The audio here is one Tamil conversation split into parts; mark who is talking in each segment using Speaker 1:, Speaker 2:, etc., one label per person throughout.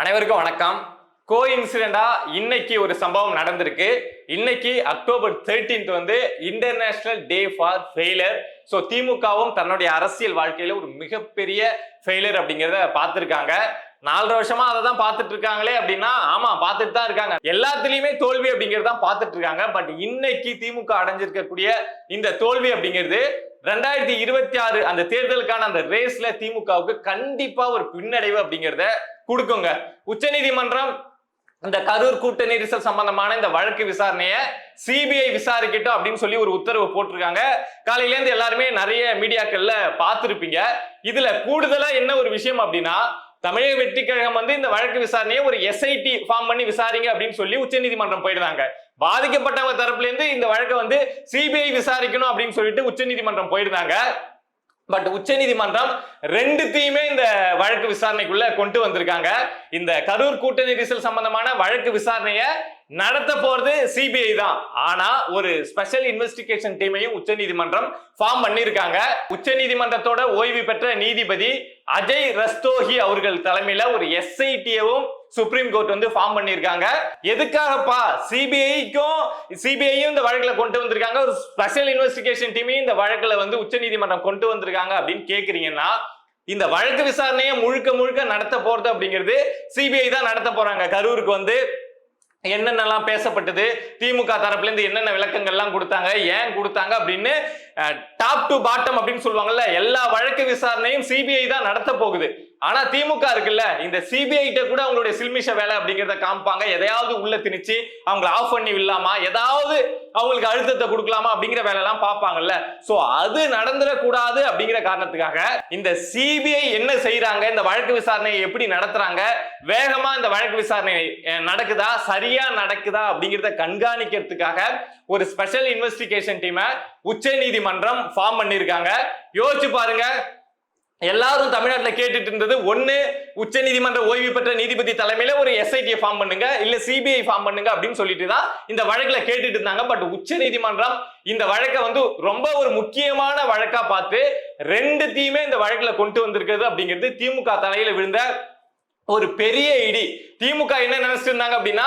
Speaker 1: அனைவருக்கும் வணக்கம். கோ இன்சிடென்டா இன்னைக்கு ஒரு சம்பவம் நடந்திருக்கு. இன்னைக்கு அக்டோபர் 13th வந்து international day for failure so திமுகவும் தன்னுடைய அரசியல் வாழ்க்கையில ஒரு மிகப்பெரிய ஃபெயிலர் அப்படிங்கிறத பார்த்துருக்காங்க. நாலரை வருஷமா அதை தான் பார்த்துட்டு இருக்காங்களே அப்படின்னா ஆமா பார்த்துட்டு தான் இருக்காங்க. எல்லாத்துலயுமே தோல்வி அப்படிங்கறத பார்த்துட்டு இருக்காங்க. பட் இன்னைக்கு திமுக அடைஞ்சிருக்கக்கூடிய இந்த தோல்வி அப்படிங்கிறது ரெண்டாயிரத்தி இருபத்தி ஆறு அந்த தேர்தலுக்கான அந்த ரேஸ்ல திமுகவுக்கு கண்டிப்பா ஒரு பின்னடைவு அப்படிங்கிறத கொடுக்குங்க. உச்சநீதிமன்றம் இந்த கரூர் கூட்ட நெரிசல் சம்பந்தமான இந்த வழக்கு விசாரணையை சிபிஐ விசாரிக்கட்டும் அப்படின்னு சொல்லி ஒரு உத்தரவு போட்டிருக்காங்க. காலையிலேருந்து எல்லாருமே நிறைய மீடியாக்கள்ல பார்த்துருப்பீங்க. இதுல கூடுதலா என்ன ஒரு விஷயம் அப்படின்னா தமிழக வெற்றி கழகம் வந்து இந்த வழக்கு விசாரணையை ஒரு எஸ்ஐடி ஃபார்ம் பண்ணி விசாரிங்க அப்படின்னு சொல்லி உச்சநீதிமன்றம் போயிருந்தாங்க பாதிக்கப்பட்டவங்க தரப்புல இருந்து இந்த வழக்கை வந்து சிபிஐ விசாரிக்கணும் அப்படின்னு சொல்லிட்டு உச்சநீதிமன்றம் போயிருந்தாங்க பட் உச்சநீதிமன்றம் ரெண்டுத்தையுமே இந்த வழக்கு விசாரணைக்குள்ள கொண்டு வந்திருக்காங்க. இந்த கரூர் கூட்ட நெரிசல் சம்பந்தமான வழக்கு விசாரணைய நடத்த போறது சிபிஐ தான். ஆனா ஒரு ஸ்பெஷல் இன்வெஸ்டிகேஷன் டீமையும் உச்சநீதிமன்றம் ஃபார்ம் பண்ணிருக்காங்க உச்சநீதிமன்றத்தோட ஓய்வு பெற்ற நீதிபதி அஜய் ரஸ்தோஹி அவர்கள் தலைமையில ஒரு எஸ்ஐடியவும் சுப்ரீம் கோர்ட் வந்து ஃபார்ம் பண்ணியிருக்காங்க. எதுக்காகப்பா? சிபிஐக்கும் சிபிஐயும் இந்த வழக்கில் கொண்டு வந்திருக்காங்க. ஒரு ஸ்பெஷல் இன்வெஸ்டிகேஷன் டீமையும் இந்த வழக்கில் வந்து உச்சநீதிமன்றம் கொண்டு வந்திருக்காங்க அப்படின்னு கேட்குறீங்கன்னா இந்த வழக்கு விசாரணையை முழுக்க முழுக்க நடத்த போறது அப்படிங்கிறது சிபிஐ தான் நடத்த போறாங்க. கரூருக்கு வந்து என்னென்னலாம் பேசப்பட்டது திமுக தரப்புலேருந்து என்னென்ன விளக்கங்கள்லாம் கொடுத்தாங்க ஏன் கொடுத்தாங்க அப்படின்னு டாப் டு பாட்டம் அப்படின்னு சொல்லுவாங்கல்ல எல்லா வழக்கு விசாரணையும் சிபிஐ தான் நடத்த போகுது. ஆனா திமுக இருக்குல்ல இந்த சிபிஐ கிட்ட கூட அவங்களுடைய சில்மிஷ வேலை அப்படிங்கிறத காமிப்பாங்க. எதையாவது உள்ள திணிச்சு அவங்கள ஆஃப் பண்ணி விடலாமா? ஏதாவது அவங்களுக்கு அழுத்தத்தை கொடுக்கலாமா அப்படிங்கிற வேலை எல்லாம் பார்ப்பாங்கல்ல. சோ அது நடந்துடக்கூடாது அப்படிங்கிற காரணத்துக்காக இந்த சிபிஐ என்ன செய்யறாங்க இந்த வழக்கு விசாரணையை எப்படி நடத்துறாங்க? வேகமா இந்த வழக்கு விசாரணை நடக்குதா? சரியா நடக்குதா அப்படிங்கிறத கண்காணிக்கிறதுக்காக ஒரு ஸ்பெஷல் இன்வெஸ்டிகேஷன் டீமை உச்ச நீதிமன்றம் ஃபார்ம் பண்ணியிருக்காங்க யோசிச்சு பாருங்க. எல்லாரும் தமிழ்நாட்டில் கேட்டுட்டு இருந்தது ஒன்று உச்ச நீதிமன்ற ஓய்வு பெற்ற நீதிபதி தலைமையில ஒரு எஸ்ஐடியை ஃபார்ம் பண்ணுங்க இல்ல சிபிஐ ஃபார்ம் பண்ணுங்க அப்படின்னு சொல்லிட்டு தான் இந்த வழக்குல கேட்டுட்டு இருந்தாங்க. பட் உச்ச நீதிமன்றம் இந்த வழக்கை வந்து ரொம்ப ஒரு முக்கியமான வழக்கா பார்த்து ரெண்டு தீமே இந்த வழக்குல கொண்டு வந்திருக்கிறது அப்படிங்கிறது திமுக தலையில விழுந்த ஒரு பெரிய இடி. திமுக என்ன நினைச்சிருந்தாங்க இருந்தாங்க அப்படின்னா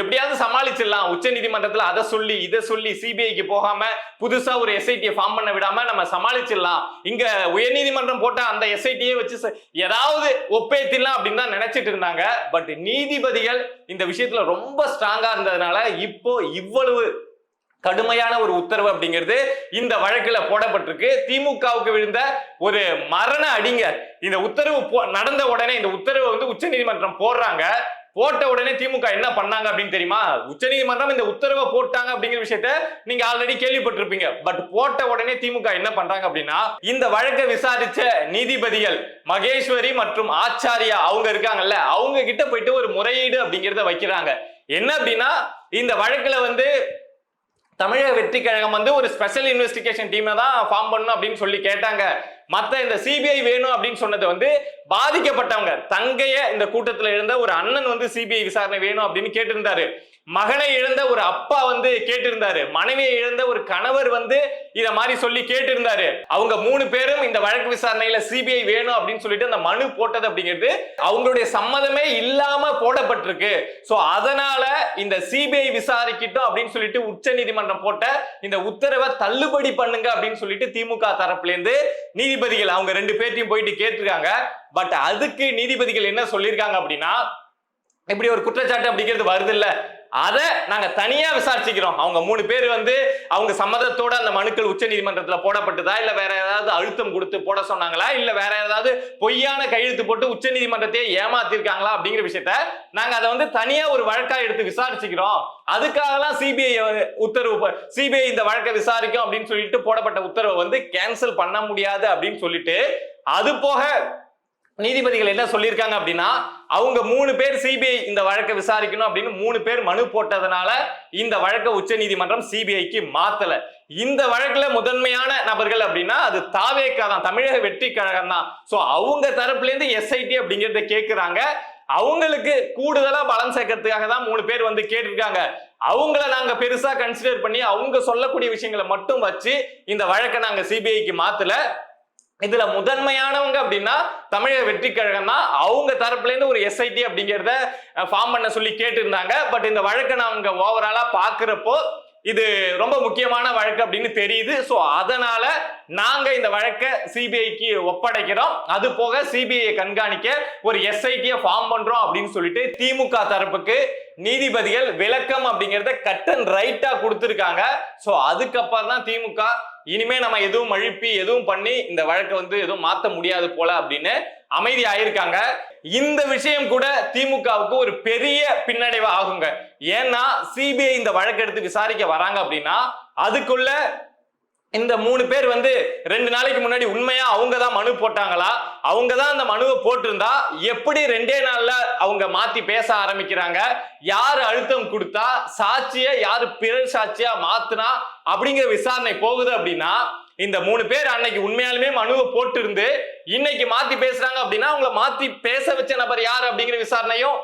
Speaker 1: எப்படியாவது சமாளிச்சிடலாம். உச்ச நீதிமன்றத்துல அதை சொல்லி இதை சொல்லி சிபிஐக்கு போகாம புதுசா ஒரு எஸ்ஐடியை ஃபார்ம் பண்ண விடாம நம்ம சமாளிச்சிடலாம். இங்க உயர்நீதிமன்றம் போட்ட அந்த எஸ்ஐடியை வச்சு ஏதாவது ஒப்பேத்திடலாம் அப்படின்னு தான் நினைச்சிட்டு இருந்தாங்க. பட் நீதிபதிகள் இந்த விஷயத்துல ரொம்ப ஸ்ட்ராங்கா இருந்ததுனால இப்போ இவ்வளவு கடுமையான ஒரு உத்தரவு அப்படிங்கிறது இந்த வழக்குல போடப்பட்டிருக்கு. திமுகவுக்கு விழுந்த ஒரு மரண அடிங்க இந்த உத்தரவு போ- நடந்த உடனே இந்த உத்தரவை வந்து உச்சநீதிமன்றம் போடுறாங்க. போட்ட உடனே திமுக என்ன பண்ணாங்க அப்படின்னு தெரியுமா? உச்சநீதிமன்றம் இந்த உத்தரவை போட்டாங்க அப்படிங்கிற விஷயத்த நீங்க ஆல்ரெடி கேள்விப்பட்டிருப்பீங்க. பட் போட்ட உடனே திமுக என்ன பண்றாங்க அப்படின்னா இந்த வழக்கை விசாரிச்ச நீதிபதிகள் மகேஸ்வரி மற்றும் ஆச்சாரியா அவங்க இருக்காங்கல்ல அவங்க கிட்ட போயிட்டு ஒரு முறையீடு அப்படிங்கிறத வைக்கிறாங்க. என்ன அப்படின்னா இந்த வழக்குல வந்து தமிழக வெற்றி கழகம் வந்து ஒரு ஸ்பெஷல் இன்வெஸ்டிகேஷன் டீமை தான் ஃபார்ம் பண்ணணும் அப்படின்னு சொல்லி கேட்டாங்க. மற்ற இந்த சிபிஐ வேணும் அப்படின்னு சொன்னது வந்து பாதிக்கப்பட்டவங்க. தங்கைய இந்த கூட்டத்தில் இருந்த ஒரு அண்ணன் வந்து சிபிஐ விசாரணை வேணும் அப்படின்னு கேட்டிருந்தாரு. மகனை இழந்த ஒரு அப்பா வந்து கேட்டிருந்தாரு. மனைவியை இழந்த ஒரு கணவர் வந்து இத மாதிரி சொல்லி கேட்டிருந்தாரு. அவங்க மூணு பேரும் இந்த வழக்கு விசாரணையில சிபிஐ வேணும் அப்படின்னு சொல்லிட்டு அந்த மனு போட்டது அப்படிங்கிறது அவங்களுடைய சம்மதமே இல்லாம போடப்பட்டிருக்கு. சோ அதனால இந்த சிபிஐ விசாரிக்கட்டும் அப்படின்னு சொல்லிட்டு உச்ச நீதிமன்றம் போட்ட இந்த உத்தரவை தள்ளுபடி பண்ணுங்க அப்படின்னு சொல்லிட்டு திமுக தரப்புல இருந்து நீதிபதிகள் அவங்க ரெண்டு பேர்த்தையும் போயிட்டு கேட்டிருக்காங்க. பட் அதுக்கு நீதிபதிகள் என்ன சொல்லியிருக்காங்க அப்படின்னா இப்படி ஒரு குற்றச்சாட்டு அப்படிங்கிறது வருது இல்ல அதை நாங்க தனியா விசாரிச்சுக்கிறோம். அவங்க மூணு பேர் வந்து அவங்க சம்மதத்தோட அந்த மனுக்கள் உச்ச நீதிமன்றத்துல போடப்பட்டதா இல்ல வேற ஏதாவது அழுத்தம் கொடுத்து போட சொன்னாங்களா? இல்ல வேற ஏதாவது பொய்யான கையெழுத்து போட்டு உச்ச நீதிமன்றத்தையே ஏமாத்திருக்காங்களா? அப்படிங்கிற விஷயத்த நாங்க அதை வந்து தனியா ஒரு வழக்கா எடுத்து விசாரிச்சுக்கிறோம். அதுக்காகலாம் சிபிஐ உத்தரவு சிபிஐ இந்த வழக்கை விசாரிக்கும் அப்படின்னு சொல்லிட்டு போடப்பட்ட உத்தரவை வந்து கேன்சல் பண்ண முடியாது அப்படின்னு சொல்லிட்டு அது போக நீதிபதிகள் என்ன சொல்லியிருக்காங்க அப்படின்னா அவங்க மூணு பேர் சிபிஐ இந்த வழக்கை விசாரிக்கணும் அப்படின்னு மூணு பேர் மனு போட்டதுனால இந்த வழக்கை உச்ச நீதிமன்றம் சிபிஐக்கு மாத்தல. இந்த வழக்குல முதன்மையான நபர்கள் அப்படின்னா அது தாவேக்கா தான் தமிழக வெற்றி கழகம் தான். சோ அவங்க தரப்புல இருந்து எஸ்ஐடி அப்படிங்கறத கேக்குறாங்க. அவங்களுக்கு கூடுதலா பலம் சேர்க்கறதுக்காக தான் மூணு பேர் வந்து கேட்டிருக்காங்க. அவங்கள நாங்க பெருசா கன்சிடர் பண்ணி அவங்க சொல்லக்கூடிய விஷயங்களை மட்டும் வச்சு இந்த வழக்கை நாங்க சிபிஐக்கு மாத்தல. இதுல முதன்மையானவங்க அப்படின்னா தமிழக வெற்றி கழகம் தான். அவங்க தரப்புல இருந்து ஒரு எஸ்ஐடி அப்படிங்கிறத ஃபார்ம் பண்ண சொல்லி கேட்டிருந்தாங்க. பட் இந்த வழக்கை நாங்க ஓவராலா பாக்குறப்போ இது ரொம்ப முக்கியமான வழக்கு அப்படின்னு தெரியுது. ஸோ அதனால நாங்க இந்த வழக்கை சிபிஐக்கு ஒப்படைக்கிறோம். அது போக சிபிஐ கண்காணிக்க ஒரு எஸ்ஐடியை ஃபார்ம் பண்றோம் அப்படின்னு சொல்லிட்டு திமுக தரப்புக்கு நீதிபதிகள் விளக்கம் அப்படிங்கிறத கட் அண்ட் ரைட்டா கொடுத்துருக்காங்க. ஸோ அதுக்கப்புறம் தான் திமுக இனிமே நம்ம எதுவும் அழுப்பி எதுவும் பண்ணி இந்த வழக்கை வந்து எதுவும் மாத்த முடியாது போல அப்படின்னு அமைதி ஆயிருக்காங்க இந்த விஷயம் கூட திமுகவுக்கு ஒரு பெரிய பின்னடைவு ஆகுங்க. ஏன்னா சிபிஐ இந்த வழக்கு எடுத்து விசாரிக்க வராங்க அப்படின்னா அதுக்குள்ள இந்த மூணு பேர் வந்து ரெண்டு நாளைக்கு முன்னாடி உண்மையா அவங்க தான் மனு போட்டாங்களா? அவங்க தான் அந்த மனுவை போட்டிருந்தா எப்படி ரெண்டே நாள்ல அவங்க மாத்தி பேச ஆரம்பிக்கிறாங்க? யாரு அழுத்தம் கொடுத்தா சாட்சிய யாரு பிற சாட்சியா மாத்தினா அப்படிங்கிற விசாரணை போகுது அப்படின்னா இந்த மூணு பேர் அன்னைக்கு உண்மையாலுமே மனுவை போட்டிருந்து இன்னைக்கு மாத்தி பேசுறாங்க அப்படின்னா அவங்கள மாத்தி பேச வச்ச நபர் யார் அப்படிங்கிற விசாரணையும்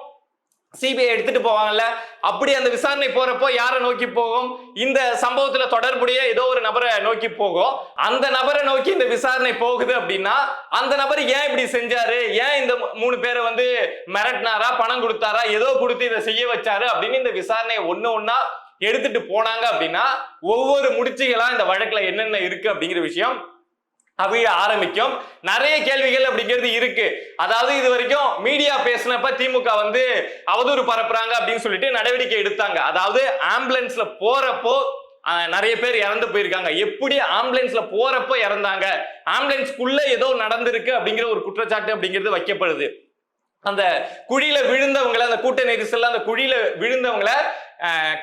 Speaker 1: சிபிஐ எடுத்துட்டு போவாங்கல்ல. அப்படி அந்த விசாரணை போறப்போ யாரை நோக்கி போகும்? இந்த சம்பவத்துல தொடர்புடைய ஏதோ ஒரு நபரை நோக்கி போகும். அந்த நபரை நோக்கி இந்த விசாரணை போகுது அப்படின்னா அந்த நபர் ஏன் இப்படி செஞ்சாரு? ஏன் இந்த மூணு பேரை வந்து மிரட்டினாரா? பணம் கொடுத்தாரா? ஏதோ கொடுத்து இதை செய்ய வச்சாரு அப்படின்னு இந்த விசாரணையை ஒன்னு ஒன்னா எடுத்துட்டு போனாங்க அப்படின்னா ஒவ்வொரு முடிச்சுகளா இந்த வழக்குல என்னென்ன இருக்கு அப்படிங்கிற விஷயம் அவிய ஆரம்பிக்கும். நிறைய கேள்விகள் அப்படிங்கிறது இருக்கு. அதாவது இது வரைக்கும் மீடியா பேசினப்ப திமுக வந்து அவதூறு பரப்புறாங்க அப்படின்னு சொல்லிட்டு நடவடிக்கை எடுத்தாங்க. அதாவது ஆம்புலன்ஸ்ல போறப்போ நிறைய பேர் இறந்து போயிருக்காங்க. எப்படி ஆம்புலன்ஸ்ல போறப்போ இறந்தாங்க? ஆம்புலன்ஸ்க்குள்ள ஏதோ நடந்திருக்கு அப்படிங்கிற ஒரு குற்றச்சாட்டு அப்படிங்கிறது வைக்கப்படுது. அந்த குழியில விழுந்தவங்களை அந்த கூட்ட நெரிசல்ல அந்த குழியில விழுந்தவங்களை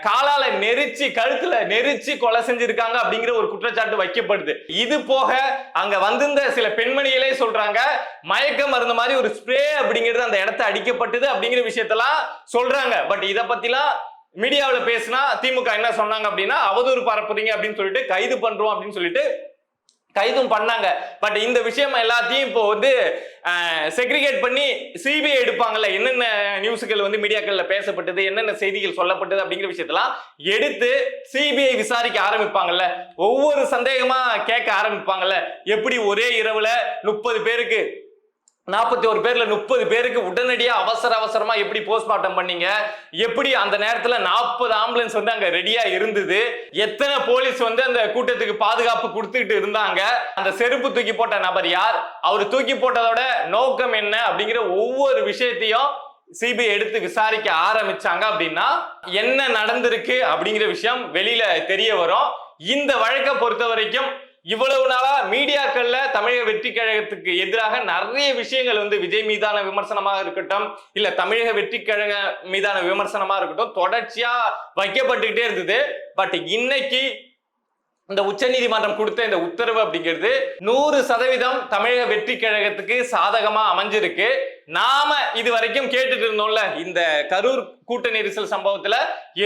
Speaker 1: காலால நெரிச்சு கழுத்துல நெரிச்சு கொலை செஞ்சிருக்காங்க அப்படிங்கிற ஒரு குற்றச்சாட்டு வைக்கப்படுது. இது போக அங்க வந்திருந்த சில பெண்மணிகளே சொல்றாங்க மயக்க மருந்து மாதிரி ஒரு ஸ்ப்ரே அப்படிங்கிறது அந்த இடத்த அடிக்கப்பட்டது அப்படிங்கிற விஷயத்தெல்லாம் சொல்றாங்க. பட் இதை பத்திலாம் மீடியாவில் பேசினா திமுக என்ன சொன்னாங்க அப்படின்னா அவதூறு பரப்புறீங்க அப்படின்னு சொல்லிட்டு கைது பண்றோம் அப்படின்னு சொல்லிட்டு கைதும் பண்ணாங்க. பட் இந்த விஷயம் எல்லாத்தையும் இப்போ வந்து செக்ரிகேட் பண்ணி சிபிஐ எடுப்பாங்கல்ல என்னென்ன நியூஸுகள் வந்து மீடியாக்கள்ல பேசப்பட்டது என்னென்ன செய்திகள் சொல்லப்பட்டது அப்படிங்கிற விஷயத்தெல்லாம் எடுத்து சிபிஐ விசாரிக்க ஆரம்பிப்பாங்கல்ல. ஒவ்வொரு சந்தேகமா கேட்க ஆரம்பிப்பாங்கல்ல. எப்படி ஒரே இரவுல முப்பது பேருக்கு நாற்பத்தி ஒரு பேர்ல முப்பது பேருக்கு உடனடியாக அவசர அவசரமா எப்படி போஸ்ட்மார்ட்டம் பண்ணீங்க? எப்படி அந்த நேரத்துல நாற்பது ஆம்புலன்ஸ் வந்து அங்க ரெடியா இருந்தது? எத்தனை போலீஸ் வந்து அந்த கூட்டத்துக்கு பாதுகாப்பு கொடுத்துக்கிட்டு இருந்தாங்க? அந்த செருப்பு தூக்கி போட்ட நபர் யார்? அவர் தூக்கி போட்டதோட நோக்கம் என்ன? அப்படிங்கிற ஒவ்வொரு விஷயத்தையும் சிபிஐ எடுத்து விசாரிக்க ஆரம்பிச்சாங்க அப்படின்னா என்ன நடந்திருக்கு அப்படிங்கிற விஷயம் வெளியில தெரிய வரும். இந்த வழக்கை பொறுத்த வரைக்கும் இவ்வளவு நாளா மீடியாக்கள்ல தமிழக வெற்றி கழகத்துக்கு எதிராக நிறைய விஷயங்கள் வந்து விஜய் மீதான விமர்சனமாக இருக்கட்டும் இல்ல தமிழக வெற்றி கழக மீதான விமர்சனமா இருக்கட்டும் தொடர்ச்சியா வைக்கப்பட்டுக்கிட்டே இருந்தது. பட் இன்னைக்கு இந்த உச்சநீதிமன்றம் கொடுத்த இந்த உத்தரவு அப்படிங்கிறது நூறு சதவீதம் தமிழக வெற்றி கழகத்துக்கு சாதகமா அமைஞ்சிருக்கு. நாம இது வரைக்கும் கேட்டுட்டு இருந்தோம்ல இந்த கரூர் கூட்ட நெரிசல் சம்பவத்துல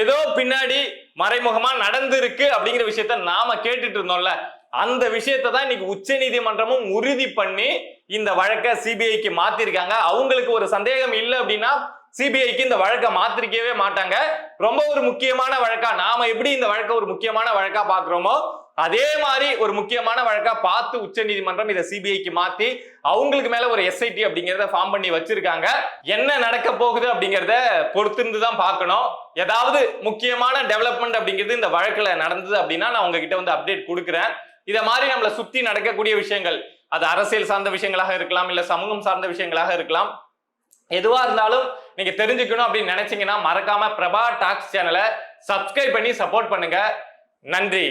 Speaker 1: ஏதோ பின்னாடி மறைமுகமா நடந்திருக்கு அப்படிங்கிற விஷயத்த நாம கேட்டுட்டு இருந்தோம்ல. அந்த விஷயத்தை தான் இன்னைக்கு உச்ச நீதிமன்றமும் உறுதி பண்ணி இந்த வழக்கை சிபிஐக்கு மாத்திருக்காங்க. அவங்களுக்கு ஒரு சந்தேகம் இல்லை அப்படின்னா சிபிஐக்கு இந்த வழக்கை மாத்திருக்கவே மாட்டாங்க. ரொம்ப ஒரு முக்கியமான வழக்கா நாம எப்படி இந்த வழக்கை ஒரு முக்கியமான வழக்கா பாக்குறோமோ அதே மாதிரி ஒரு முக்கியமான வழக்கா பார்த்து உச்ச நீதிமன்றம் இதை சிபிஐக்கு மாத்தி அவங்களுக்கு மேல ஒரு எஸ்ஐடி அப்படிங்கறத ஃபார்ம் பண்ணி வச்சிருக்காங்க. என்ன நடக்க போகுது அப்படிங்கறத பொறுத்திருந்து தான் பார்க்கணும். ஏதாவது முக்கியமான டெவலப்மெண்ட் அப்படிங்கிறது இந்த வழக்குல நடந்தது அப்படின்னா நான் உங்ககிட்ட வந்து அப்டேட் கொடுக்குறேன். இதை மாதிரி நம்மளை சுத்தி நடக்கக்கூடிய விஷயங்கள் அது அரசியல் சார்ந்த விஷயங்களாக இருக்கலாம் இல்ல சமூகம் சார்ந்த விஷயங்களாக இருக்கலாம். எதுவா இருந்தாலும் நீங்க தெரிஞ்சுக்கணும் அப்படின்னு நினைச்சீங்கன்னா மறக்காம பிரபா டாக்ஸ் சேனலை சப்ஸ்கிரைப் பண்ணி சப்போர்ட் பண்ணுங்க. நன்றி.